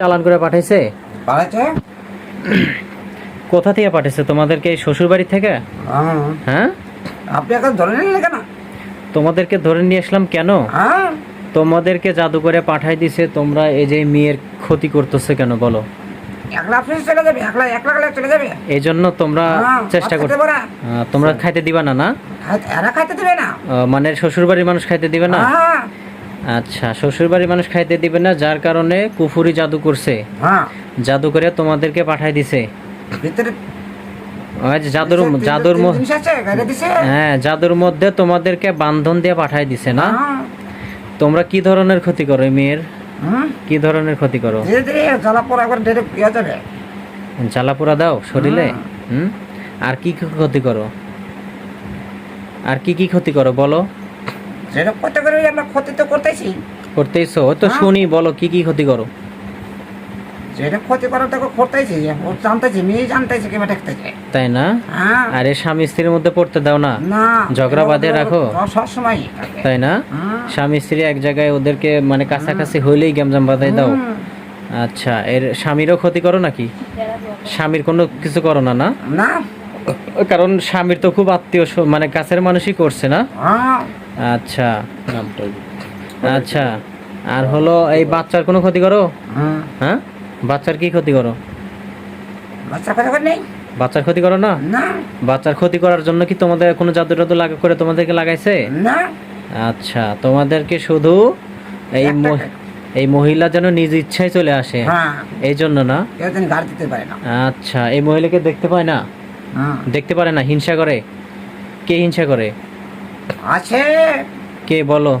চালান করে পাঠাইছে? পালাচ্ছে কোথা থেকে পাঠাইছে? তোমাদেরকে শ্বশুর বাড়ি থেকে? হ্যাঁ। হ্যাঁ? আপনি এখন ধরে নিলেন কেন? তোমাদেরকে ধরে নিয়ে আসলাম কেন? হ্যাঁ। তোমাদেরকে জাদু করে পাঠাই দিছে তোমরা এই যে মেয়ের ক্ষতি করতেছে কেন বলো? একলা আপনি চলে যাবে একলা একলা চলে যাবে। এই জন্য তোমরা হ্যাঁ, চেষ্টা করতে তোমরা খাইতে দিবা না না? খাইতে- দেবে না। মানে শ্বশুর বাড়ির মানুষ খাইতে দিবে না? হ্যাঁ। আচ্ছা শ্বশুর বাড়ির মানুষ খাইতে দিবে না যার কারণে কুফুরি জাদু করছে। হ্যাঁ। জাদু করে তোমাদেরকে পাঠাই দিছে। ভিতরে জাদুর জাদুর হ্যাঁ জাদুর মধ্যে তোমাদেরকে বান্ধন দিয়ে পাঠাই দিছে না? হ্যাঁ। তোমরা কি ধরনের ক্ষতি করো মেয়ের। কি ধরনের ক্ষতি করো? জ্বালাপোড়া দাও শরীরে? হুম। হুম? আর কি কি ক্ষতি করো? আর কি কি ক্ষতি করো বলো? করতে করে আমরা ক্ষতি তো করতেছি। করতেইছো তো হ্যাঁ। শুনি বলো কি কি ক্ষতি করো? যেটা ক্ষতি করার করতেছি ও জানতেছি মেয়ে জানতেছি দেখতেছে তাই না? হ্যাঁ। আরে স্বামী স্ত্রীর মধ্যে পড়তে দাও না। না ঝগড়া বাঁধে রাখো? সবসময় তাই না? স্বামী স্ত্রী এক জায়গায় ওদেরকে মানে কাছাকাছি হইলেই গ্যামজাম বাঁধাই দাও। আচ্ছা এর স্বামীরও ক্ষতি করো নাকি? স্বামীর কোনো কিছু করো না? না। কারণ স্বামীর তো খুব আত্মীয় মানে কাছের মানুষই করছে না? হ্যাঁ। আচ্ছা। আচ্ছা। আর হলো এই বাচ্চার কোনো ক্ষতি করো? হ্যাঁ? বাচ্চার কি ক্ষতি করো? বাচ্চার ক্ষতি করো না? না। বাচ্চার ক্ষতি করার জন্য কি তোমাদের কোনো জাদু টাদু লাগা করে তোমাদেরকে লাগাইছে? না। আচ্ছা তোমাদেরকে শুধু এই এই মহিলা যেন নিজ ইচ্ছায় চলে আসে। হ্যাঁ। এই জন্য না? কেউ যেন গাড়ি দিতে পারে না। আচ্ছা এই মহিলাকে দেখতে পায় না। দেখতে পারে না হিংসা করে। কে হিংসা করে? আছে। কে বলো?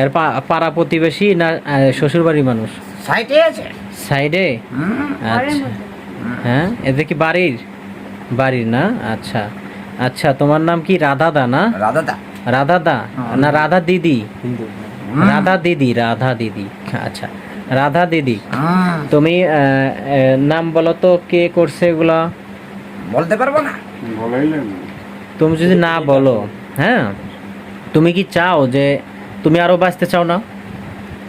এর পাড়া প্রতিবেশী না শ্বশুর বাড়ির মানুষ? সাইটে আছে। সাইডে? আচ্ছা। হ্যাঁ এদের কি বাড়ির? বাড়ির না? আচ্ছা। আচ্ছা তোমার নাম কি রাধা দা না? রাধা দা। রাধা দা? না রাধা দিদি? রাধা দিদি রাধা দিদি। আচ্ছা রাধা দিদি। তুমি নাম বলো তো কে করছে এগুলা? বলতে পারব না? তুমি যদি না বলো হ্যাঁ? তুমি কি চাও যে তুমি আরও বাঁচতে চাও না?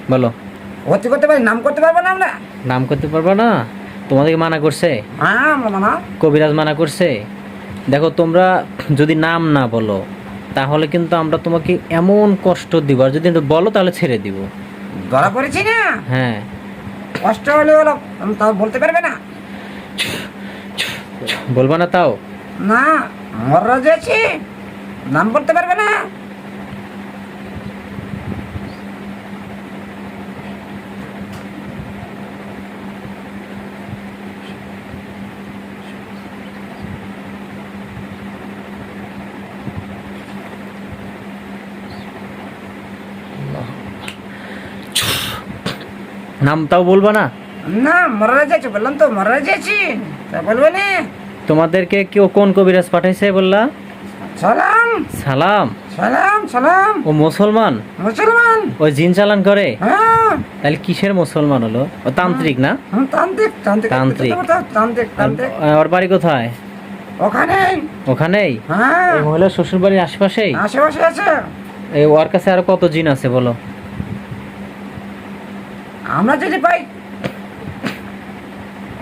বলো। ক্ষতি করতে পারি নাম করতে পারব না আমরা? নাম করতে পারবা না? তোমাদেরকে মানা করছে? হ্যাঁ আমরা মানা কবিরাজ মানা করছে? দেখো তোমরা যদি নাম না বলো তাহলে কিন্তু আমরা তোমাকে এমন কষ্ট দিব। আর যদি বলো তাহলে ছেড়ে দিব। ধরা পড়েছি না? হ্যাঁ। কষ্ট হলে হলো আমি তাও বলতে পারবে না? বলবা না তাও? না মররা যাচ্ছি নাম বলতে পারবে না। নাম তাও বলবা না? না মররা যাচ্ছি বললাম তো মররা যাচ্ছি বলবে না। তোমাদেরকে কেউ কোন কবিরাজ পাঠাইছে বললা? সালাম। সালাম। সালাম সালাম। ও মুসলমান? মুসলমান। ওই জিন চালান করে? হ্যাঁ। তাহলে কিসের মুসলমান হলো? ও তান্ত্রিক না? তান্ত্রিক তান্ত্রিক। তান্ত্রিক। তান্ত্রিক তান্ত্রিক। ওর বাড়ি কোথায়? ওখানে। ওখানেই? হ্যাঁ। এই মহিলার শ্বশুর বাড়ির আশেপাশেই? আশেপাশে আছে। এই ওর কাছে আরও কত জিন আছে বলো? আমরা যদি পাই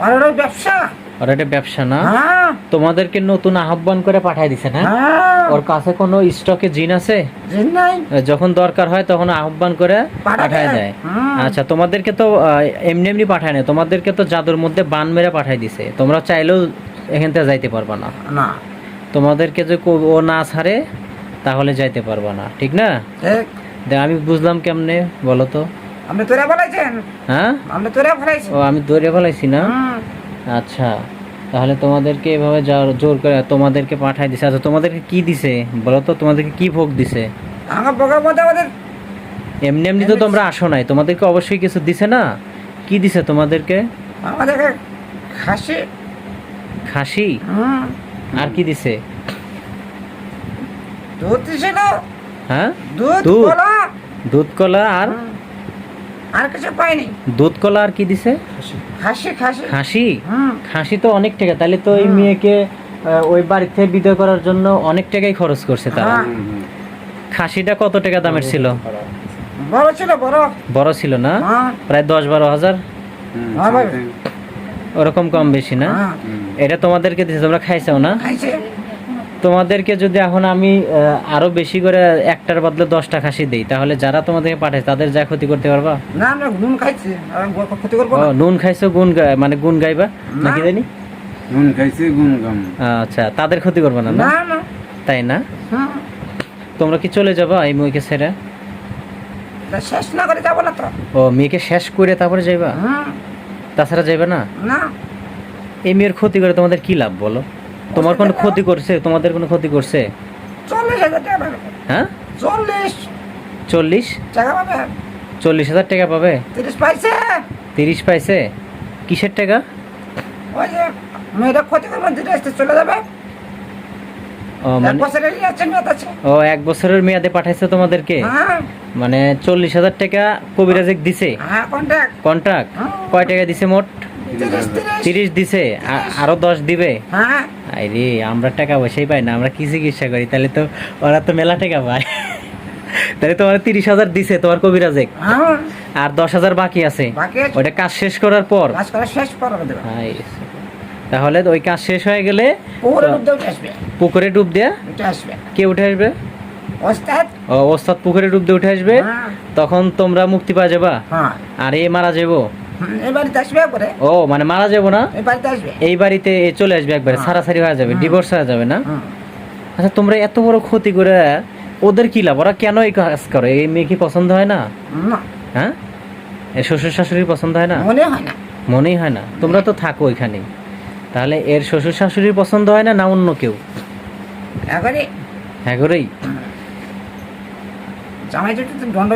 আর ওর ব্যবসা। ওর একটা ব্যবসা না? হ্যাঁ। তোমাদেরকে নতুন আহ্বান করে পাঠাই দিছে না? হ্যাঁ। ওর কাছে কোনো স্টকে জিন আছে? যখন দরকার হয় তখন আহ্বান করে পাঠায় পাঠায় দেয়। আচ্ছা তোমাদেরকে তো এমনি এমনি পাঠায় না তোমাদেরকে তো জাদুর মধ্যে বান মেরে পাঠাই দিছে। তোমরা চাইলেও এখান থেকে যাইতে পারবা না। তোমাদেরকে যে ও না ছাড়ে তাহলে যাইতে পারবা না। ঠিক না? আমি বুঝলাম কেমনে বলো তো। আপনি তোরা হ্যাঁ? আপনি তোরা ফেলাইছেন ও আমি দৌড়ে ফেলাইছি না। আচ্ছা তাহলে তোমাদেরকে এভাবে যা- জোর করে তোমাদেরকে পাঠাই দিছে। আচ্ছা তোমাদেরকে কি দিছে? বলো তো তোমাদেরকে কি ভোগ দিছে? আমার বোকার মধ্যে আমাদের এমনি এমনি তো তোমরা আসো নাই তোমাদেরকে অবশ্যই কিছু দিছে না? কি দিছে তোমাদেরকে? আমাদেরকে খাসি। খাসি? আর কি দিছে? দুধ দিছে না? হ্যাঁ? দুধ দুধ? কলা। দুধ কলা আর আর কিছু পাইনি। দুধ কলা আর কি দিছে? খাসি। খাসি? খাসি? তো অনেক টাকা। তাহলে তো ওই মেয়েকে ওই বাড়ি থেকে বিদায় করার জন্য অনেক টাকাই খরচ করছে তারা। হ্যাঁ। খাসিটা কত টাকা দামের ছিল? বড় ছিল বড়। বড় ছিল না? হ্যাঁ। প্রায় দশ বারো হাজার? হ্যাঁ ওরকম কম বেশি না? এটা তোমাদেরকে দিছে তোমরা খাইছো না? খাইছে। তোমাদেরকে যদি এখন আমি আরও বেশি করে একটার বদলে দশটা খাসি দেই তাহলে যারা তোমাদেরকে পাঠায় তাদের যা ক্ষতি করতে পারবা? না আমরা নুন খাইছি ক্ষতি করব ও নুন খাইছো গুণ মানে গুণ গাইবা? নাকি। জানি নুন খাইছে গুণ কম আচ্ছা তাদের ক্ষতি করবে না না? তাই না? তোমরা কি চলে যাবা এই মেয়েকে ছেড়ে? শেষ না করে যাব না তো। ও মেয়েকে শেষ করে তারপরে যাইবা? তাছাড়া যাইবা না? না। এই মেয়ের ক্ষতি করে তোমাদের কি লাভ বলো? তোমার কোনো ক্ষতি করছে? তোমাদের কোনো ক্ষতি করছে? চল্লিশ হাজার টাকা হ্যাঁ? চল্লিশ। চল্লিশ? টাকা পাবে? চল্লিশ হাজার টাকা পাবে? তিরিশ পাইছে। তিরিশ পাইছে? কিসের টাকা? ওই যে মেয়েটা ক্ষতি করবে দুটো আসতে চলে যাবে। ও এক মানে বছরের মেয়াদ ও এক বছরের মেয়াদে পাঠাইছে তোমাদেরকে? হ্যাঁ। মানে চল্লিশ হাজার টাকা কবিরাজে দিছে? হ্যাঁ কন্ট্রাক্ট হ্যাঁ। কয় টাকা দিছে মোট? তিরিশ দিছে আরও দশ দিবে? হ্যাঁ। আরে আমরা টাকা পয়সাই পাই না আমরা কি চিকিৎসা করি? তাহলে তো ওরা তো মেলা টাকা পায়। তাহলে তোমার তিরিশ হাজার দিছে তোমার কবিরাজে হ্যাঁ। আর দশ হাজার বাকি আছে। ওইটা কাজ শেষ করার পর। তাহলে ওই কাজ শেষ হয়ে গেলে পুকুরে ডুব দেয়া কে উঠে আসবে? ওস্তাদ। পুকুরে ডুব দিয়ে উঠে আসবে? হ্যাঁ। তখন তোমরা মুক্তি পাওয়া যাবা। আর এ মারা যাব এই বাড়িতে আসবে পরে ও মানে মারা যাব না? এই বাড়িতে আসবে। এই বাড়িতে চলে আসবে একবারে হ্যাঁ। সারাসারি হয়ে যাবে ডিভোর্স হয়ে যাবে না? আচ্ছা তোমরা এত বড় ক্ষতি করে ওদের কি লাভ? ওরা কেন এই কাজ করে? এই মেয়ে কি পছন্দ হয় না? হ্যাঁ? শ্বশুর শাশুড়ি পছন্দ হয় না? মনে হয় না। মনেই হয় না। তোমরা তো থাকো ওইখানেই। তাহলে এর শ্বশুর শাশুড়ির পছন্দ হয় না না অন্য কেউ? হ্যাঁ করেই দণ্ড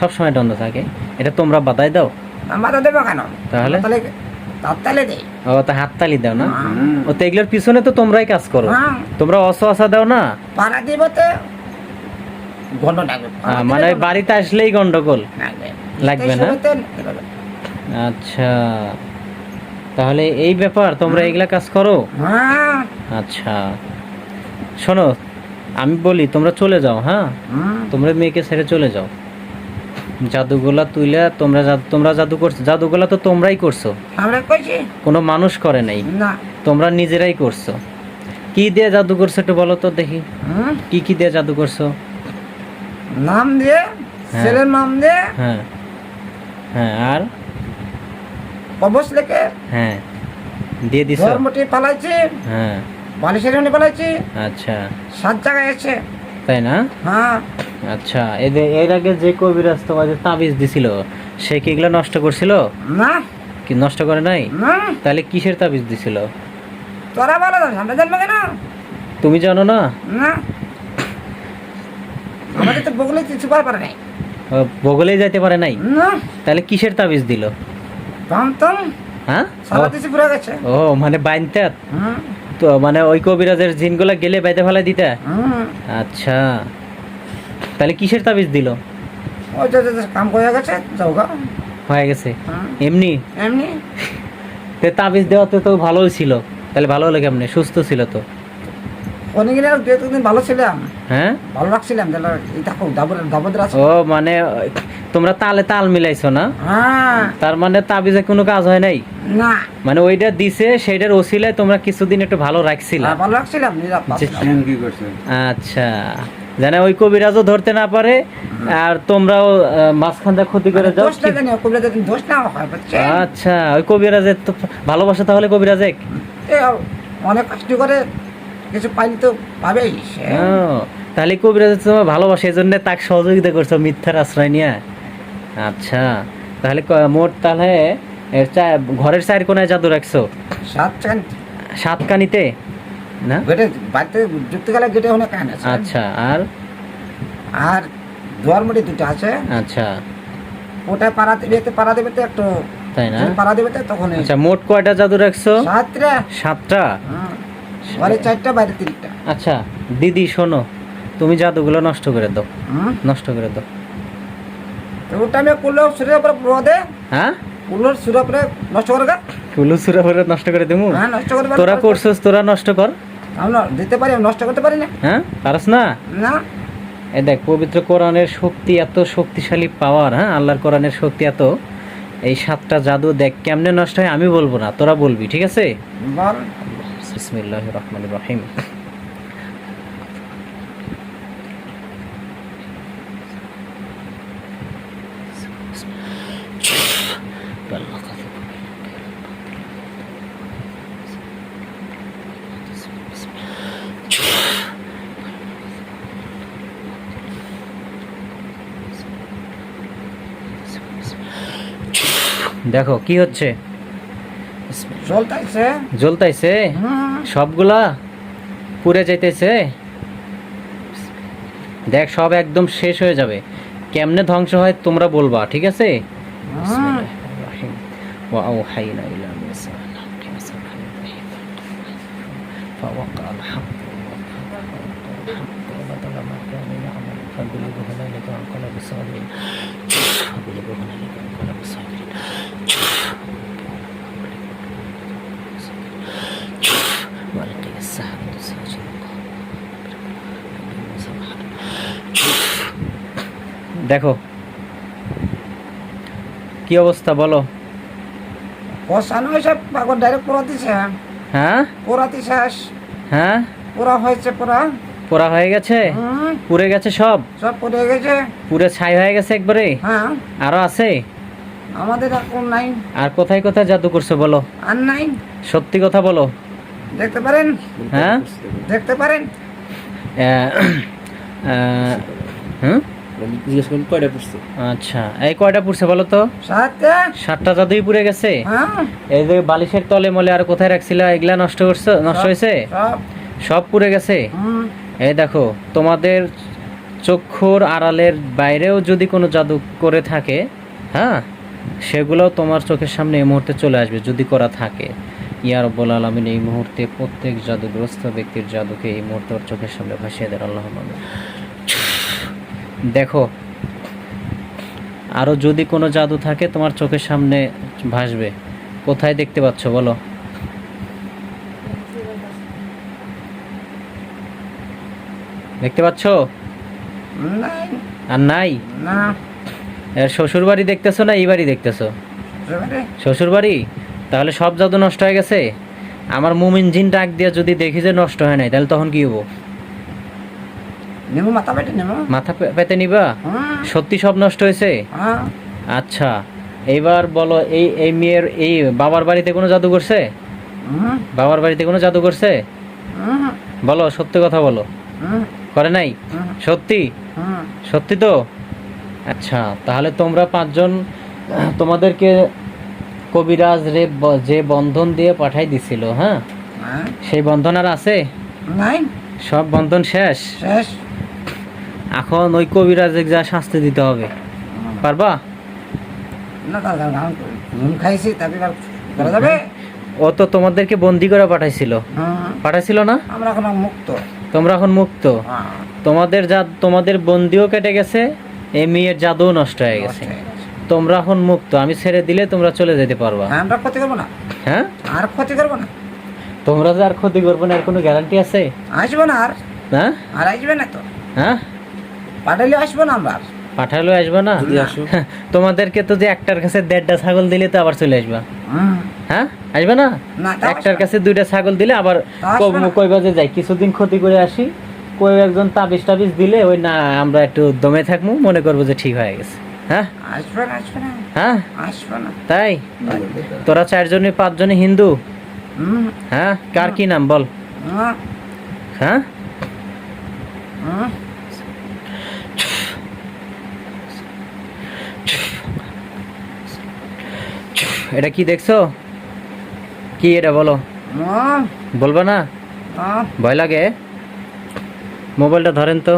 সবসময় দ্বন্দ্ব থাকে। এটা তোমরা বাধাই দাও। বাধা দেবো কেন? তাহলে? তাহলে তার তালে ও তা হাততালি দাও না? হ্যাঁ। ও তো এগুলোর পিছনে তো তোমরাই কাজ করো। হ্যাঁ। তোমরা অস দাও না? পাড়া দিবতে গন্ড লাগবে আহ, মানে বাড়িতে আসলেই গন্ডগোল। লাগবে। না? আচ্ছা। তাহলে এই ব্যাপার তোমরা এগুলা কাজ করো? হ্যাঁ। আচ্ছা। শোনো আমি বলি তোমরা চলে যাও হ্যাঁ। তোমরা মেয়েকে ছেড়ে চলে যাও। জাদুগুলা তুইলা তোমরা জাদু- তোমরা জাদু করছ জাদুগুলা তো তোমরাই করছ। আমরা কইছি কোনো মানুষ করে নাই। না। তোমরা নিজেরাই করছ। কি দিয়ে জাদু করছ একটু বলো তো দেখি। হুম, কি কি দিয়ে জাদু করছ? নাম দিয়ে হ্যাঁ। ছেলের নাম দিয়ে হ্যাঁ। হ্যাঁ আর? কবচ লেখে হ্যাঁ। দিয়ে দিছো? ধর্মটি পালাইছি হ্যাঁ। বালিশের হনে পালাইছি আচ্ছা। সাত জায়গায় আছে। তাই না? হ্যাঁ। আচ্ছা এদের এর আগে যে কবিরাজ তোমাদের তাবিজ দিছিল সে কি এগুলো নষ্ট করছিল? না। কি নষ্ট করে নাই? তাহলে কিসের তাবিজ দিছিল? তোরা বলো আমরা জানব কেন? তুমি জানো না? না। আমাদের তো বগলে কিছু পার নাই। ও, বগলেই যাইতে পারে নাই? তাহলে কিসের তাবিজ দিল? হ্যাঁ? সারা দেশে পুরো গেছে। ও মানে বাইনতে তো মানে ওই কবিরাজের জিনগুলা গেলে বাইতে ফেলাই দিতে? আচ্ছা। তাহলে কিসের তাবিজ দিল? ওই কাম করে গেছে হয়ে গেছে? এমনি? এমনি। তে তাবিজ দেওয়াতে তো ভালোই ছিল। তাহলে ভালো হলো কেমনে? সুস্থ ছিল তো। অনেকদিন দু একদিন ভালো ছিলাম। হ্যাঁ? ভালো রাখছিলাম তাহলে ডাবদের আছে। ও মানে তোমরা তালে তাল মিলাইছো না? হ্যাঁ। তার মানে তাবিজে কোনো কাজ হয় নাই? না। মানে ওইটা দিছে সেইটার ওসিলায় তোমরা কিছুদিন একটু ভালো রাখছিলা? হ্যাঁ, ভালো রাখছিলাম আচ্ছা। জানে ওই কবিরাজও ধরতে না পারে আর তোমরাও মাঝখান দিয়ে ক্ষতি করে যাও। হয় আচ্ছা ওই কবিরাজের তো ভালোবাসা তাহলে কবিরাজে? এ, অনেক কষ্ট করে কিছু পাইলে তো পাবেই তাহলে কবিরাজের তোমার ভালোবাসা এই জন্য তাকে সহযোগিতা করছ মিথ্যার আশ্রয় নিয়ে। আচ্ছা তাহলে মোট তাহলে ঘরের চার কোনায় জাদু রাখছো? সাত সাতকানিতে না? বাড়িতে যুক্তি গেলে গেটে হলে কান আছে। আচ্ছা আর? আর দুয়ার মুড়ি দুটো আছে। আচ্ছা। ওটা পাড়া দেবে পাড়া দেবে তো একটু। তাই না? পাড়া দেবে তো তখন আচ্ছা মোট কয়টা জাদু রাখছো? সাতটা। সাতটা? হুম। ঘরে চারটা বাইরে তিনটা। আচ্ছা দিদি শোনো তুমি জাদুগুলো নষ্ট করে দাও। নষ্ট করে দাও। সুরের উপরে হ্যাঁ? কুলোর সুরের উপরে নষ্ট করে গা নষ্ট দেবো হ্যাঁ নষ্ট করে তোরা করছিস তোরা নষ্ট কর। আমরা দিতে পারি নষ্ট করতে পারি না। হ্যাঁ? পারস না? না। এই দেখ পবিত্র কোরআনের শক্তি এত শক্তিশালী পাওয়ার হ্যাঁ? আল্লাহর কোরআনের শক্তি এত। এই সাতটা জাদু দেখ কেমনে নষ্ট হয় আমি বলব না তোরা বলবি ঠিক আছে? রহিম। দেখো কি হচ্ছে চলতেছে জ্বলতাইছে হুম সবগুলা পুড়ে যাইতেছে দেখ সব একদম শেষ হয়ে যাবে কেমনে ধ্বংস হয় তোমরা বলবা ঠিক আছে হুম وأوحينا إلى موسى أن ألق عصاك فوقع الحق وبطل ما كان يعمل فغلبوا هنالك وانقلبوا صاغرين فغلبوا هنالك وانقلبوا صاغرين وألقي السحرة ساجدا দেখো। কি অবস্থা বলো। পাগল ডাইরেক্ট পোড়া হ্যাঁ? পোড়াতে শেষ হ্যাঁ? পোড়া হয়েছে পোড়া। পোড়া হয়ে গেছে? পুড়ে গেছে সব? সব পড়ে গেছে। পুরে ছাই হয়ে গেছে একবারে? হ্যাঁ। আরও আছে? আমাদের এখন নাই। আর কোথায় কোথায় জাদু করছে বলো? আর নাই। সত্যি কথা বলো। দেখতে পারেন? হ্যাঁ? দেখতে পারেন? জিজ্ঞেস করুন কয়টা পড়ছে? আচ্ছা এই কয়টা পুড়ছে বলো তো? সাথে সাতটা জাদুই পুড়ে গেছে? হ্যাঁ। এই যে বালিশের তলে মলে আর কোথায় রাখছিল এগুলা নষ্ট করছ নষ্ট হয়েছে? সব। সব পুড়ে গেছে? এই দেখো তোমাদের চক্ষুর আড়ালের বাইরেও যদি কোনো জাদু করে থাকে হ্যাঁ? সেগুলো তোমার চোখের সামনে এই মুহূর্তে চলে আসবে যদি করা থাকে। ইয়া রব্বুল আলমিন এই মুহূর্তে প্রত্যেক জাদুগ্রস্ত ব্যক্তির জাদুকে এই মুহূর্তে ওর চোখের সামনে ভাসিয়ে দেন আল্লাহ দেখো আরও যদি কোনো জাদু থাকে তোমার চোখের সামনে ভাসবে। কোথায় দেখতে পাচ্ছ বলো? দেখতে পাচ্ছ? আর নাই? না। শ্বশুর বাড়ি দেখতেছো না এই বাড়ি দেখতেছো? শ্বশুর বাড়ি তাহলে সব জাদু নষ্ট হয়ে গেছে? আমার মুমিন জিন ডাক দিয়ে যদি দেখি যে নষ্ট হয় নাই তাহলে তখন কি হব? মাথা পেতে নিবা? সত্যি সব নষ্ট হয়েছে? হ্যাঁ। আচ্ছা এইবার বলো এই এই মেয়ের এই বাবার বাড়িতে কোনো জাদু করছে? হুম বাবার বাড়িতে কোনো জাদু করছে? বলো সত্যি কথা বলো। করে নাই? সত্যি? সত্যি তো? আচ্ছা তাহলে তোমরা পাঁচজন তোমাদেরকে কবিরাজ রে যে বন্ধন দিয়ে পাঠাই দিছিল হ্যাঁ? হ্যাঁ। সেই বন্ধন আর আছে? নাই। সব বন্ধন শেষ? শেষ। এখন ওই কবিরাজে যা শাস্তি দিতে হবে। পারবা? খাইছি যাবে? ও তো তোমাদেরকে বন্দি করে পাঠাইছিল। পাঠাইছিল না? আমরা এখন মুক্ত। তোমরা এখন মুক্ত। হ্যাঁ। তোমাদের যা তোমাদের বন্দিও কেটে গেছে এই মেয়ের জাদুও নষ্ট হয়ে গেছে। তোমরা এখন মুক্ত আমি ছেড়ে দিলে তোমরা চলে যেতে পারবা। হ্যাঁ, আমরা ক্ষতি করব না। হ্যাঁ? আর ক্ষতি করব না। তোমরা যে আর ক্ষতি করবে না এর কোনো গ্যারান্টি আছে? আসব না আর। হ্যাঁ আর আসবে না তো। হ্যাঁ? পাঠালে আসব না আমরা আর। পাঠালো আসবে না? যদি আসো তোমাদেরকে তো যে একটার কাছে দেড়টা ছাগল দিলে তো আবার চলে আসবা। হ্যাঁ? আসবে না? একটার কাছে দুইটা ছাগল দিলে আবার আসবে না। কই বাজে যাই কিছুদিন ক্ষতি করে আসি। কই একজন তাবিজ টাবিজ দিলে ওই না আমরা একটু দমে থাকব মনে করব যে ঠিক হয়ে গেছে। হ্যাঁ? হ্যাঁ? তাই? তোরা চারজনে পাঁচজনে হিন্দু? হ্যাঁ? কার কি নাম বল। হ্যাঁ? এটা কি দেখছ? কি এটা বলো? বলবা না? ভয় লাগে? মোবাইলটা ধরেন তো।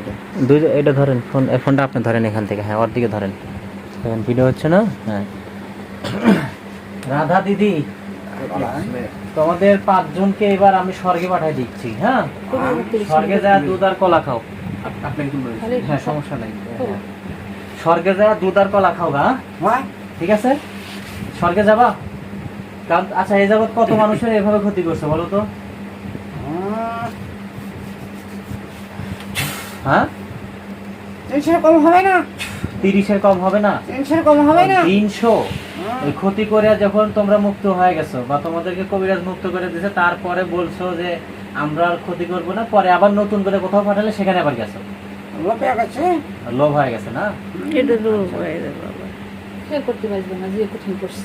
এটা? দুই এটা ধরেন ফোন ফোনটা আপনি ধরেন এখান থেকে। হ্যাঁ ওর দিকে ধরেন। এখন ভিডিও হচ্ছে না? হ্যাঁ। রাধা দিদি তোমাদের পাঁচজনকে এবার আমি স্বর্গে পাঠিয়ে দিচ্ছি হ্যাঁ? স্বর্গে যা দুধ আর কলা খাও? হ্যাঁ সমস্যা নাই। হ্যাঁ। স্বর্গে যা দুধ আর কলা খাও হ্যাঁ? হয় ঠিক আছে? স্বর্গে যাবা? কারণ আচ্ছা এই যাবৎ কত মানুষের এভাবে ক্ষতি করছে বলো তো? হ্যাঁ? এই সেরকম হবে না। তিরিশের কম হবে না? তিনশোর কম হবে না। তিনশো? ওই ক্ষতি করে যখন তোমরা মুক্ত হয়ে গেছো বা তোমাদেরকে কবিরাজ মুক্ত করে দিয়েছে তারপরে বলছো যে আমরা আর ক্ষতি করব না পরে আবার নতুন করে কোথাও পাঠালে সেখানে আবার গেছো। লোভ হয়ে গেছে? না? এটা হয়ে করতে পারবে না যে কঠিন করছে।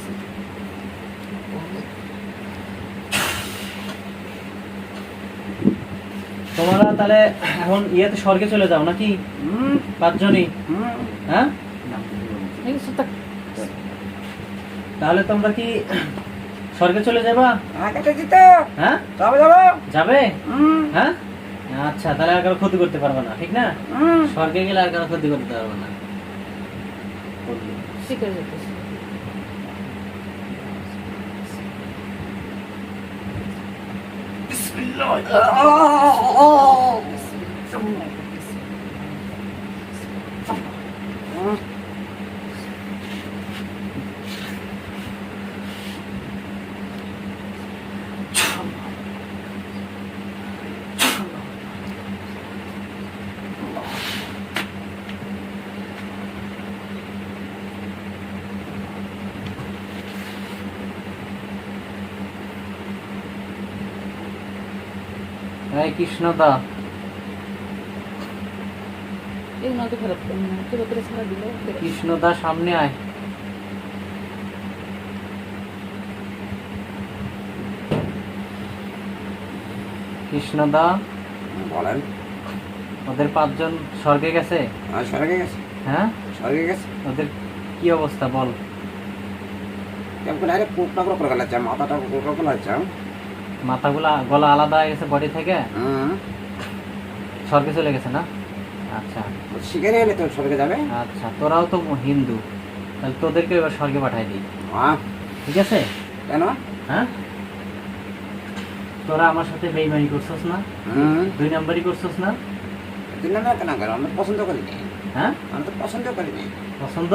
তোমরা তাহলে এখন ইয়েতে স্বর্গে চলে যাও নাকি? হুম। পাঁচজনই। হুম। হ্যাঁ? তাহলে তোমরা কি স্বর্গে চলে যাবা? আগে হ্যাঁ? যাবে হুম। হ্যাঁ? আচ্ছা তাহলে আর কারও ক্ষতি করতে পারবে না ঠিক না? হুম। স্বর্গে গেলে আর কারও ক্ষতি করতে পারবে না। শিখে Oh. কৃষ্ণদা। কৃষ্ণদা সামনে আয়। কৃষ্ণদা বলেন। ওদের পাঁচজন স্বর্গে গেছে? আর স্বর্গে গেছে। হ্যাঁ? স্বর্গে গেছে। ওদের কি অবস্থা বল। কেমন করে আরে কুকটা করে করে গেলাম মাথাটা কুকটা করে গেলাম মাথাগুলা গলা আলাদা হয়ে গেছে বডি থেকে? স্বর্গে চলে গেছে না? আচ্ছা। শিখে নিয়ে এলে তো স্বর্গে যাবে। আচ্ছা তোরাও তো হিন্দু তাহলে তোদেরকে এবার স্বর্গে পাঠাই দিই। হ্যাঁ ঠিক আছে? কেন? হ্যাঁ? তোরা আমার সাথে বেইমানি করছস না? দুই নাম্বারই করছস না? তিন নম্বর কেন? করো আমি পছন্দ করিনি হ্যাঁ? আমি তো পছন্দ করিনি পছন্দ?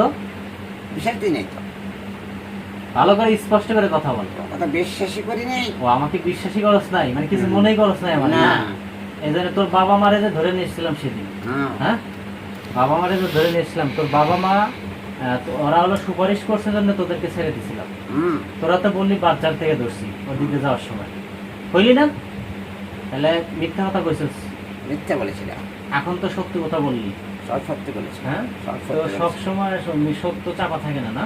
বিশেষ দিন নেই তো। ভালো করে স্পষ্ট করে কথা বল। কথা বিশ্বাসই করিনি ও আমাকে বিশ্বাসই করস নাই মানে কিছু মনেই করস নাই আমার না। এই জন্য তোর বাবা মারে যে ধরে নিয়েছিলাম সেদিন হ্যাঁ। বাবা মারে যে ধরে নিয়েছিলাম তোর বাবা মা ওরা হলো সুপারিশ করছে জন্য তোদেরকে ছেড়ে দিছিলাম তোরা তো বললি বাচ্চার থেকে ধরছি ওদিকে যাওয়ার সময়। হইলি না? তাহলে মিথ্যা কথা কইছিস। মিথ্যা বলেছিলাম। এখন তো সত্যি কথা বললি। সব সত্যি বলেছি। হ্যাঁ? সব সময় সত্য চাপা থাকে না? না।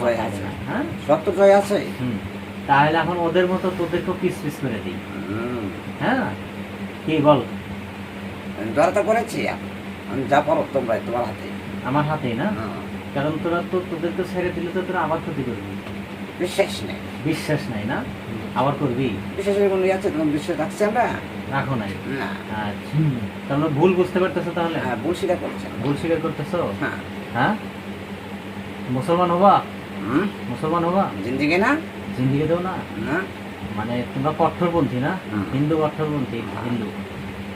জয় আছে। হ্যাঁ সত্য জয় আছে তাহলে এখন ওদের মতো তোদেরকেও পিস পিস করে দিই। হ্যাঁ? কি বল? ধরা তো করেছি। আমি যা পারো তোমরা তোমার হাতে আমার হাতেই না? হুম। কারণ তোরা তো তোদেরকে ছেড়ে দিলে তো তোরা আবার ক্ষতি করবি। বিশ্বাস নেই। বিশ্বাস নাই না? আবার করবি? বিশ্বাসের কোনো আছে তোমার বিশ্বাস রাখছি আমরা? রাখো নাই? না। আচ্ছা। তাহলে ভুল বুঝতে পারতেছো তাহলে? হ্যাঁ ভুল স্বীকার করছে। ভুল স্বীকার করতেছো? হ্যাঁ। হ্যাঁ? মুসলমান হবা? হুম? মুসলমান হবা? জিন্দিগি না? জিন্দিগি দেও না? না। মানে তোমরা কঠোরপন্থী না। হিন্দু কঠোরপন্থী হিন্দু।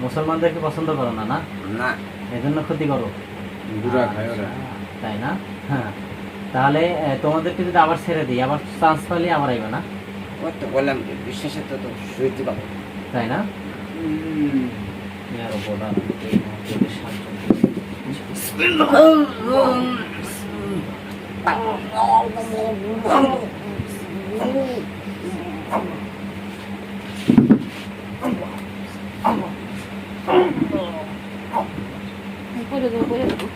মুসলমানদেরকে পছন্দ করো না না? না। এই জন্য ক্ষতি করো। আচ্ছা, তাই না? হ্যাঁ। তাহলে তোমাদেরকে যদি আবার ছেড়ে দিই আবার চান্স পাইলে আবার আইবে না? ওই তো বললাম যে বিশ্বাসের তো পাবো তাই না? আর মুহূর্তে সাহায্য করে দেবো করে দেবো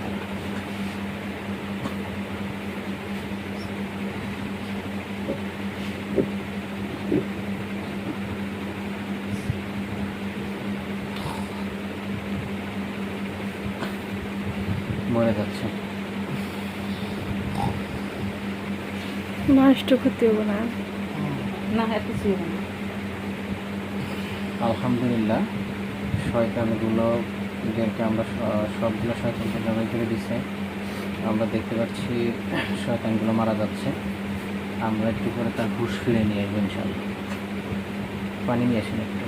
মরে যাচ্ছে নষ্ট করতে হবে না। না এত না। আলহামদুলিল্লাহ শয়তানগুলো এদেরকে আমরা সবগুলো শয়তানকে জবাই করে দিছে। আমরা দেখতে পাচ্ছি শয়তানগুলো মারা যাচ্ছে। আমরা একটু করে তার হুশ ফিরে নিয়ে আসব ইনশাল্লাহ পানি নিয়ে আসেন একটু।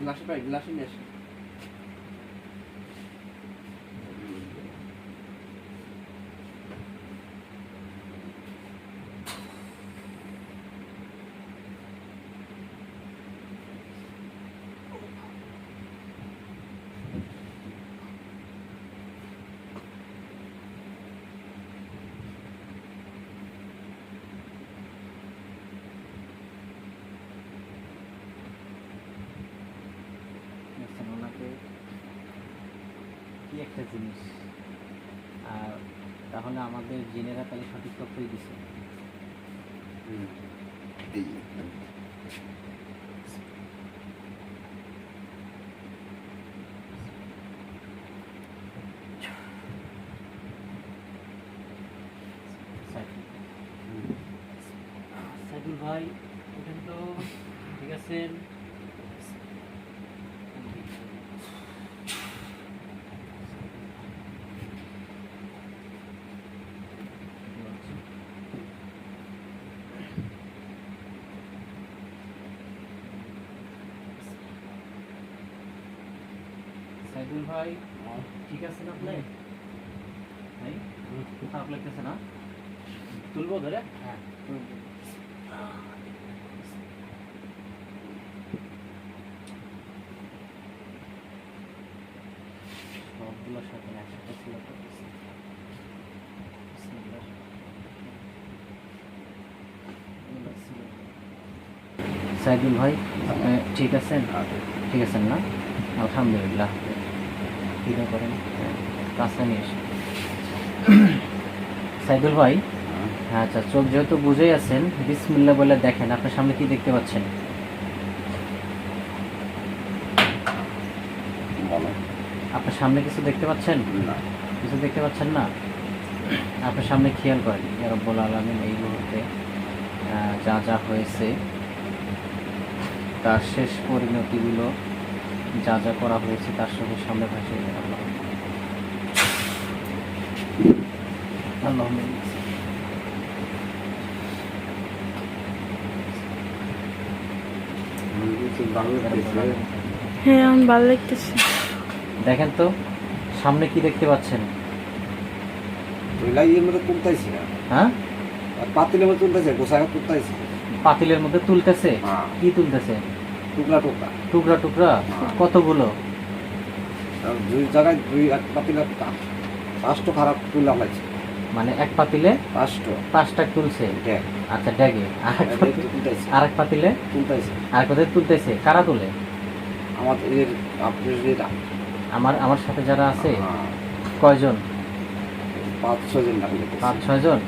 গ্লাসে পাই গ্লাসে নিয়ে আসি একটা জিনিস। আর তাহলে আমাদের জেনেরা তাহলে সঠিক তথ্যই দিছে। সাইদুল ভাই ওঠেন তো ঠিক আছেন সাইদুল ভাই ঠিক আছেন আপনি ভাই খারাপ লাগতেছে না? তুলবো ধরে? হ্যাঁ সবগুলোর সাথে একসাথে ছিল। সাইদুল ভাই আপনি ঠিক আছেন? ঠিক আছেন না? আলহামদুলিল্লাহ। কীটা করেন কাছে নিয়ে এসে সাইদুল ভাই হ্যাঁ। আচ্ছা চোখ যেহেতু বুঝেই আছেন বিসমিল্লা বলে দেখেন আপনার সামনে কি দেখতে পাচ্ছেন? আপনার সামনে কিছু দেখতে পাচ্ছেন? না। কিছু দেখতে পাচ্ছেন না? আপনার সামনে খেয়াল করেন ইয়া রব্বুল আলমিন এই মুহূর্তে যা যা হয়েছে তার শেষ পরিণতিগুলো যা যা করা হয়েছে তার সঙ্গে সামনে ভাসে আল্লাহ। আল্লাহ হ্যাঁ আমার ভালো লাগতেছে। দেখেন তো সামনে কি দেখতে পাচ্ছেন? মধ্যে তুলতেছি না? হ্যাঁ? আর পাতিলের মধ্যে তুলতেছে তুলতেছি পাতিলের মধ্যে তুলতেছে? হ্যাঁ। কি তুলতেছে? টুকরা টুকরা। টুকরা টুকরা? কতগুলো? আর দুই জায়গায় দুই এক পাতিলে পাঁচটা খারাপ তুলা হয়েছে মানে এক পাতিলে? পাঁচটা। পাঁচটা তুলছে আচ্ছা ড্যাগে। আর এক পাতিলে তুলতেছি। আর এক পাতিলে? তুলতেছি। আর কোথায় তুলতেছে? কারা তুলে? আমাদের আমার আমার সাথে যারা আছে? হ্যাঁ, কয়জন? পাঁচ ছজন পাঁচ ছয় জন